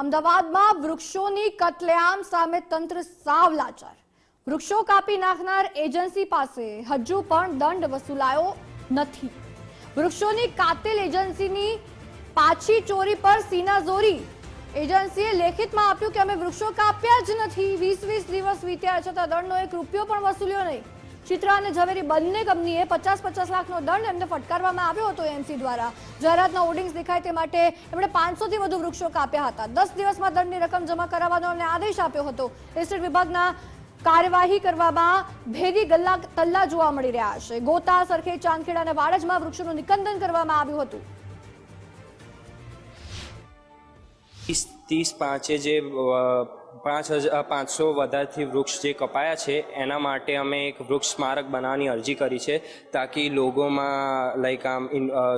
અમદાવાદમાં વૃક્ષોની કતલેઆમ સામે તંત્ર સાવ લાચાર. વૃક્ષો કાપી નાખનાર એજન્સી પાસે હજુ પણ દંડ વસૂલાયો નથી. વૃક્ષોની કાતિલ એજન્સીની પાછી ચોરી પર સીનાઝોરી એજન્સીએ લેખિતમાં આપ્યું કે અમે વૃક્ષો કાપ્યા જ નથી. વીસ વીસ દિવસ વીત્યા છતાં દંડનો એક રૂપિયો પણ વસૂલ્યો નહીં. ચિત્રા અને ઝવેરી બંને કંપનીએ પચાસ પચાસ લાખનો દંડ એમને ફટકારવામાં આવ્યો હતો એમસી દ્વારા. જાહેરાતના હોર્ડિંગ્સ દેખાય તે માટે એમણે પાંચસોથી વધુ વૃક્ષો કાપ્યા હતા. દસ દિવસમાં દંડની રકમ જમા કરાવવાનો એમને આદેશ આપ્યો હતો. એસ્ટેટ વિભાગના કાર્યવાહી કરવામાં ભેદી ગલ્લા તલ્લા જોવા મળી રહ્યા છે. ગોતા સરખે ચાંદખેડા અને વાડજમાં વૃક્ષોનું નિકંદન કરવામાં આવ્યું હતું. ત્રીસ ત્રીસ પાંચે જે પાંચ હજાર પાંચસો વધારથી વૃક્ષ જે કપાયા છે, એના માટે અમે એક વૃક્ષ સ્મારક બનાવવાની અરજી કરી છે, તાકી લોકોમાં લાઈક આમ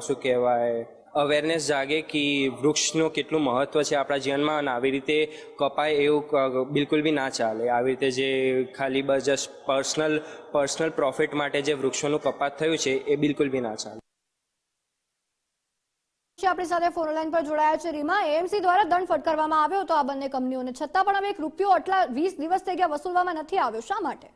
શું કહેવાય અવેરનેસ જાગે કે વૃક્ષનું કેટલું મહત્ત્વ છે આપણા જીવનમાં અને આવી રીતે કપાય એવું બિલકુલ બી ના ચાલે. આવી રીતે જે ખાલી બસ જસ્ટ પર્સનલ પર્સનલ પ્રોફિટ માટે જે વૃક્ષોનું કપાત થયું છે, એ બિલકુલ બી ના ચાલે. આપણી સાથે ફોન લાઈન પર જોડાયા છે, રીમા. એએમસી દ્વારા દંડ ફટકારવામાં આવ્યો હતો આ બંને કંપનીઓને. છતાં પણ હવે એક રૂપિયો આટલા વીસ દિવસ થઈ ગયા વસૂલવામાં નથી આવ્યો. શા માટે?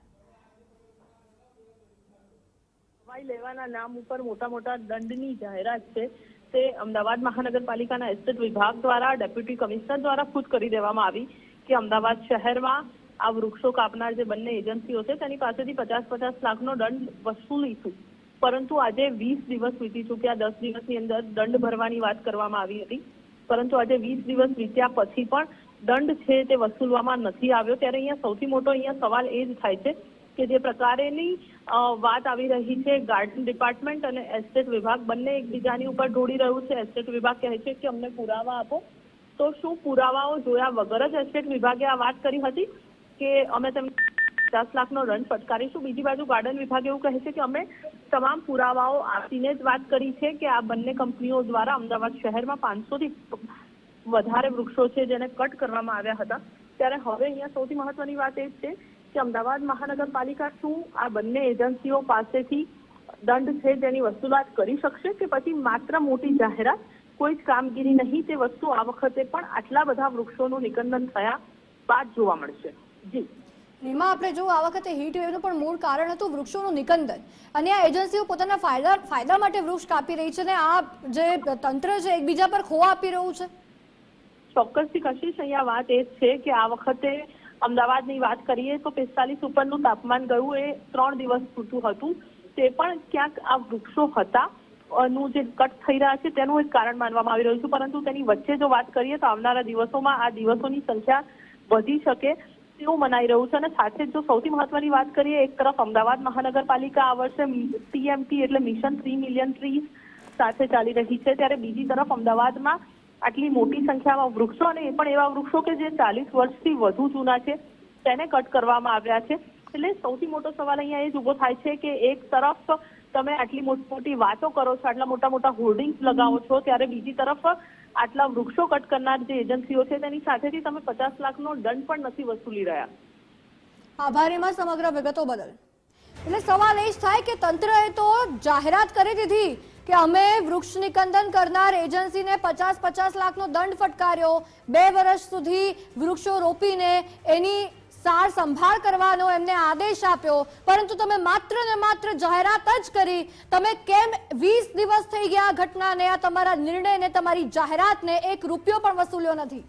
લેવાના નામ ઉપર મોટા મોટા દંડની જાહેરાત છે. તે અમદાવાદ મહાનગરપાલિકાના એસ્ટેટ વિભાગ દ્વારા, ડેપ્યુટી કમિશનર દ્વારા ખુદ કરી દેવામાં આવી કે અમદાવાદ શહેરમાં આ વૃક્ષો કાપનાર જે બંને એજન્સીઓ છે, તેની પાસેથી પચાસ પચાસ લાખનો દંડ વસૂલીશું. પરંતુ આજે વીસ દિવસ વીતી ચૂક્યા. દસ દિવસની અંદર દંડ ભરવાની વાત કરવામાં આવી હતી. પરંતુ આજે વીસ દિવસ વીત્યા પછી પણ દંડ છે તે વસૂલવામાં નથી આવ્યો. ત્યારે અહીંયા સૌથી મોટો અહીંયા સવાલ એ જ થાય છે કે જે પ્રકારેની વાત આવી રહી છે ગાર્ડન ડિપાર્ટમેન્ટ અને એસ્ટેટ વિભાગ. બંને એકબીજાની ઉપર ઢોળી રહ્યું છે. એસ્ટેટ વિભાગ કહે છે કે અમને પુરાવા આપો. તો શું પુરાવાઓ જોયા વગર જ એસ્ટેટ વિભાગે આ વાત કરી હતી કે અમે તેમને પચાસ લાખનો દંડ ફટકારીશું. બીજી બાજુ ગાર્ડન વિભાગ એવું કહે છે કે અમે તમામ પુરાવાઓ આપીને જ વાત કરી છે કે આ બંને કંપનીઓ દ્વારા અમદાવાદ શહેરમાં પાંચસોથી વધારે વૃક્ષો છે જેને કટ કરવામાં આવ્યા હતા. ત્યારે હવે અહીંયા સૌથી મહત્વની વાત એ છે કે અમદાવાદ મહાનગરપાલિકા શું આ બંને એજન્સીઓ પાસેથી દંડ છે તેની વસૂલાત કરી શકશે કે પછી માત્ર મોટી જાહેરાત? કોઈ જ કામગીરી નહીં, તે વસ્તુ આ વખતે પણ આટલા બધા વૃક્ષોનું નિકંદન થયા બાદ જોવા મળશે. જી. રીમા આપણે જો આ વખતે હીટ વેવનું પણ મૂળ કારણ હતું વૃક્ષોનું નિકંદન. અને આ એજન્સીઓ પોતાના ફાયદા ફાયદા માટે વૃક્ષ કાપી રહી છે અને આ જે તંત્ર છે એકબીજા પર ખોવા આપી રહ્યું છે? ચોક્કસથી કશિશ, અહીંયા વાત એ છે કે આ વખતે અમદાવાદની વાત કરીએ તો પિસ્તાલીસ ઉપરનું તાપમાન ગયું એ ત્રણ દિવસ પૂરતું હતું. તે પણ ક્યાંક આ વૃક્ષો હતા નું જે કટ થઈ રહ્યા છે તેનું એક કારણ માનવામાં આવી રહ્યું છે. પરંતુ તેની વચ્ચે જો વાત કરીએ તો આવનારા દિવસોમાં આ દિવસોની સંખ્યા વધી શકે. તેવું મનાઈ રહ્યું છે અને સાથે જ સૌથી મહત્વની વાત કરીએ, એક તરફ અમદાવાદ મહાનગરપાલિકા આ વર્ષે ટીએમટી એટલે મિશન થ્રી મિલિયન ટ્રી સાથે ચાલી રહી છે. ત્યારે બીજી તરફ અમદાવાદમાં આટલી મોટી સંખ્યામાં વૃક્ષો અને એ પણ એવા વૃક્ષો કે જે ચાલીસ વર્ષથી વધુ જૂના છે, તેને કટ કરવામાં આવ્યા છે. એટલે સૌથી મોટો સવાલ અહીંયા એ જ ઊભો થાય છે કે એક તરફ તમે આટલી મોટી મોટી વાતો કરો છો, આટલા મોટા મોટા હોર્ડિંગ્સ લગાવો છો, ત્યારે બીજી તરફ આટલા વૃક્ષો કટ કરનાર જે એજન્સીઓ છે, તેની સાથેથી તમે પચાસ લાખનો દંડ પણ નથી વસૂલી રહ્યા. આભારીમાં સમગ્ર વિગતો બદલ. એટલે સવાલ એ જ થાય કે તંત્રએ તો જાહેરાત કરી દીધી કે અમે વૃક્ષ નિકંદન કરનાર એજન્સીને પચાસ પચાસ લાખનો દંડ ફટકાર્યો. બે વર્ષ સુધી વૃક્ષો રોપીને એની સાર સંભાળ કરવાનો એમને આદેશ આપ્યો. પરંતુ તમે માત્ર ને માત્ર જાહેરાત જ કરી. તમે કેમ વીસ દિવસ થઈ ગયા ઘટનાને, આ તમારા નિર્ણયને, તમારી જાહેરાતને એક રૂપિયો પણ વસૂલ્યો નથી?